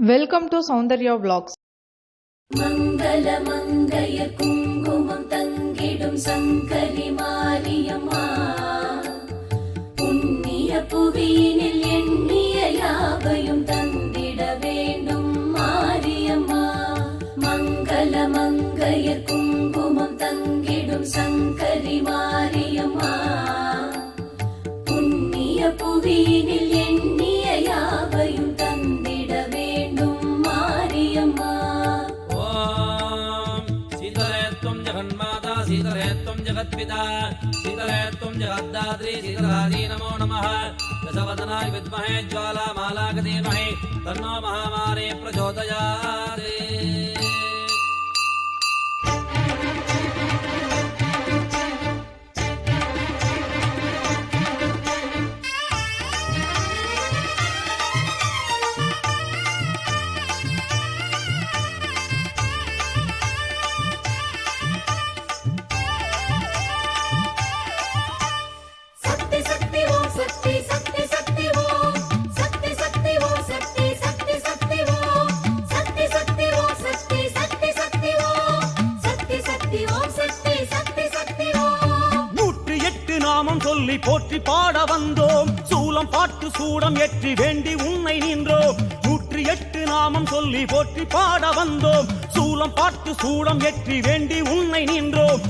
Welcome to Soundarya vlogs. மங்கள மங்கைய குங்குமம் தங்கிடும் சங்கரி மாரியம்மா. புண்ணிய புவியினில் எண்ணிய யாவையும் தந்திட வேண்டும் மாரியம்மா. மங்கள மங்கைய குங்குமம் தங்கிடும் சங்கரி மாரியம்மா जगत्पिता शीतले त्वं जगद्दात्री शीतलादी नमो नमः। दशवदनाय विद्महे ज्वालामालाक धीमहि तन्नो महामारी प्रचोदयात्। சொல்லி போற்றி பாட வந்தோம். சூலம் பாட்டு சூடம் ஏற்றி வேண்டி உன்னை நின்றோம். நூற்றி எட்டு நாமம் சொல்லி போற்றி பாட வந்தோம். சூலம் பாட்டு சூடம் ஏற்றி வேண்டி உன்னை நின்றோம்.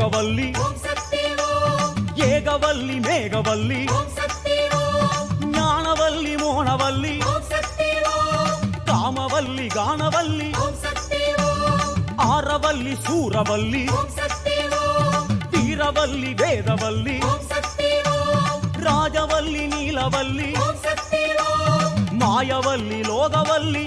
భోగవల్లి ఏగవల్లి మేఘవల్లి. జ్ఞానవల్లి మోనవల్లి కామవల్లి గానవల్లి. ఆరవల్లి సూరవల్లి. తీరవల్లి వేదవల్లి. రాజవల్లి నీలవల్లి. మాయవల్లి లోగవల్లి.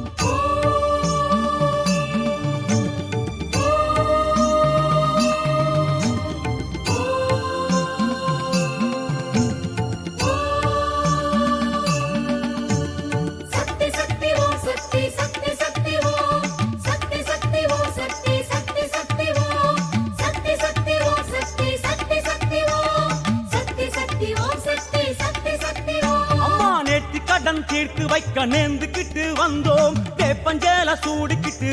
வேப்பஞ்சேல சூடிக்கிட்டு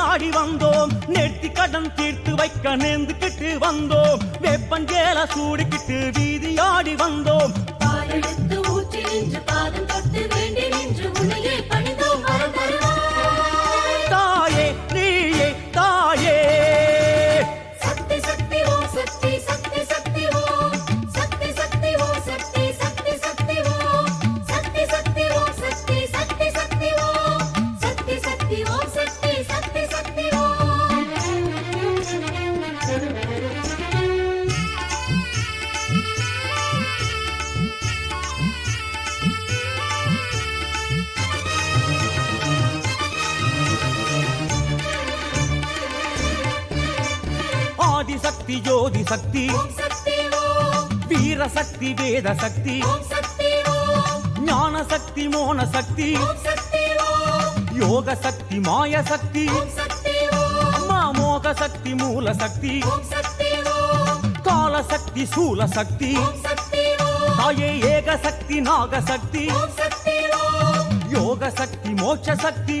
ஆடி வந்தோம். நெட்டி கடன் தீர்த்து வைக்க நேர்ந்துக்கிட்டு வந்தோம். வேப்பஞ்சேல சூடிக்கிட்டு வீதியாடி வந்தோம். பாலெடுத்து ஊற்றி நின்று பாதம் தொட்டு வேண்டி நின்று உன்னையே శక్తి. వీర శక్తి వేద శక్తి. జ్ఞాన శక్తి మోన శక్తి. యోగ శక్తి మాయ శక్తి. మామోగ శక్తి మూల శక్తి. కాల శక్తి శూల శక్తి. తాయే ఏక శక్తి నాగ శక్తి. యోగ శక్తి మోక్ష శక్తి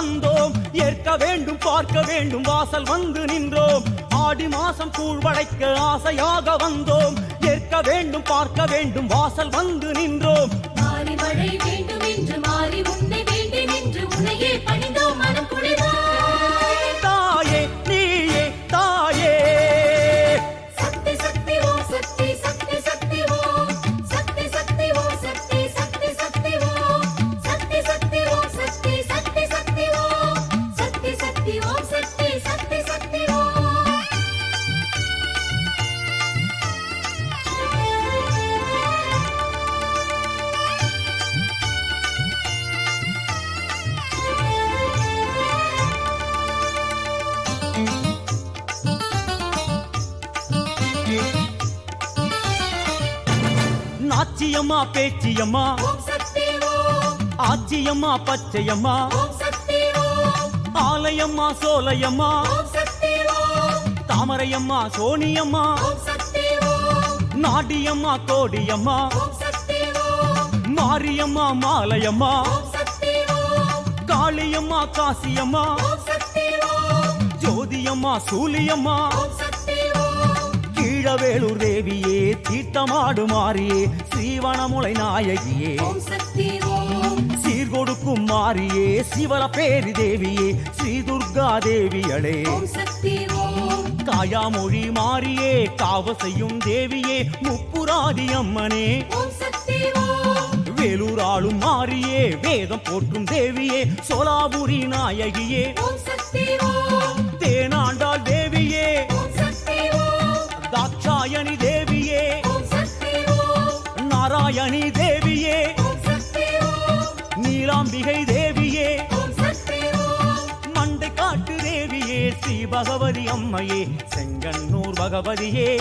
வந்தோம். ஏற்க வேண்டும் பார்க்க வேண்டும் வாசல் வந்து நின்றோம். ஆடி மாசம் கூழ்வடைக்க ஆசையாக வந்தோம். ஏற்க வேண்டும் பார்க்க வேண்டும் வாசல் வந்து நின்றோம். மாறி மழை வேண்டும் என்று மாறி உன்னை வேண்டி நின்று உன்னையே பணிந்தோம் மனம் குளிராய் நாச்சியம்மா பேச்சியம்மா. ஆச்சியம்மா பச்சையம்மா. ஆலயம்மா சோலையம்மா. தாமரையம்மா சோனியம்மா நாடியம்மா கோடியம்மா. மாரியம்மா மாலையம்மா. காளியம்மா காசியம்மா. ஜோதியம்மா சூலியம்மா. கீழவேலூர் தேவியே தீட்டமாடு மாறியே ஸ்ரீவனமுலை நாயகியே. சீர்கொடுக்கும் மாறியே சிவல பேரி தேவியே ஸ்ரீ துர்கா தேவியளே காயாமொழி மாறியே காவ செய்யும் தேவியே முப்புராதி அம்மனே. வேலூர் ஆளும் மாறியே வேதம் போற்றும் தேவியே சோலாபுரி நாயகியே. ஓம் பகவதி அம்மையே செங்கன்னூர் பகவதியே.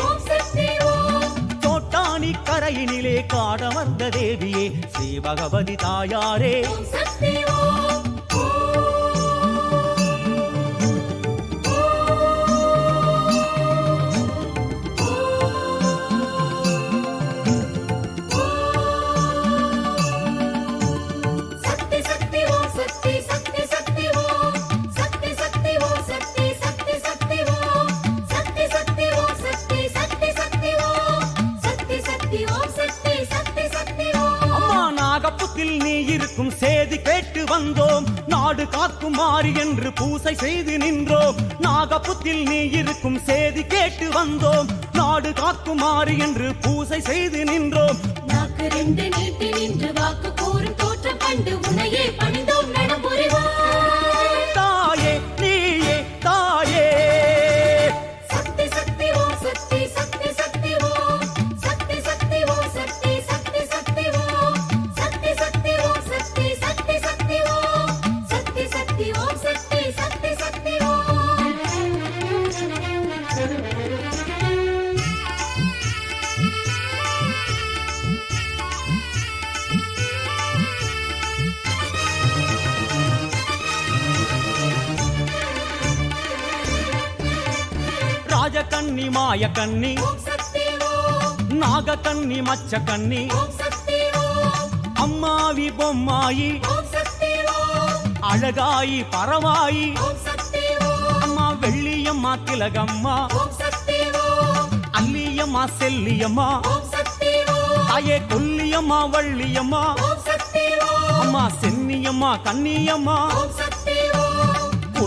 தோட்டாணி கரையினிலே காடமர்ந்த தேவியே ஸ்ரீ பகவதி தாயாரே. நாடு என்று பூசை செய்து நின்றோம். நாகப்புத்தில் நீ இருக்கும் சேதி கேட்டு வந்தோம். நாடு காக்கும் என்று பூசை செய்து நின்றோம். நாக்கு ரெண்டு நீட்டி நின்று வாக்கு கூறும் தோற்றம் கண்டு உனையே பணிந்தோம். ராஜ கண்ணி மாய கண்ணி நாக கண்ணி மச்ச கண்ணி அம்மாவி பொம்மாயி. அழகாயி பரவாயி. அம்மா வெள்ளியம்மா திலகம்மா. அல்லியம்மா செல்லியம்மா. தாயே கொல்லியம்மா வள்ளியம்மா. அம்மா சென்னியம்மா கண்ணியம்மா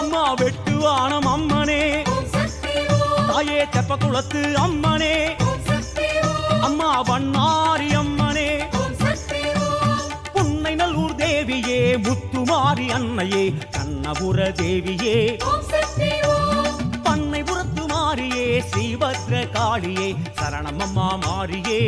அம்மா வெட்டு வானம் அம்மனே. தாயே தெப்ப குளத்து அம்மனே. அம்மா வண்ணாரி அம்மனே. புன்னை நல்லூர் தேவியே முத்துமாரி அன்னையே கண்ணபுர தேவியே. பண்ணைபுரத்து மாரியே ஸ்ரீபத்ர காளியே சரணம் அம்மா மாரியே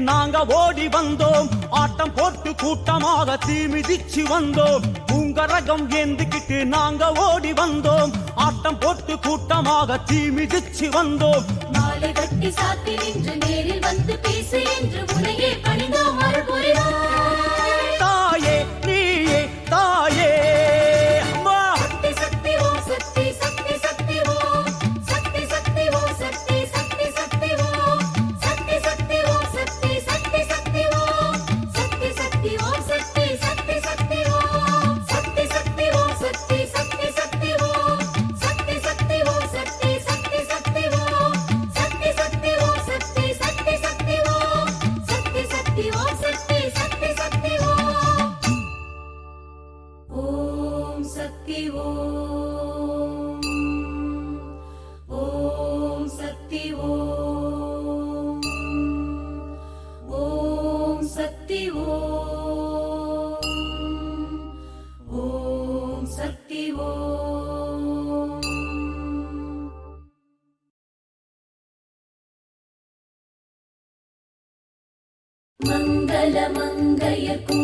நாங்க ஓடி வந்தோம். ஆட்டம் போட்டு கூட்டமாக தீமிதிச்சு வந்தோம். உங்க ரகம் ஏந்திக்கிட்டு நாங்க ஓடி வந்தோம். ஆட்டம் போட்டு கூட்டமாக தீமிதிச்சு வந்தோம். மாலை கட்டி சாத்தி நின்று நேரில் வந்து பேசு என்று உலகே మంగళ మంగయకు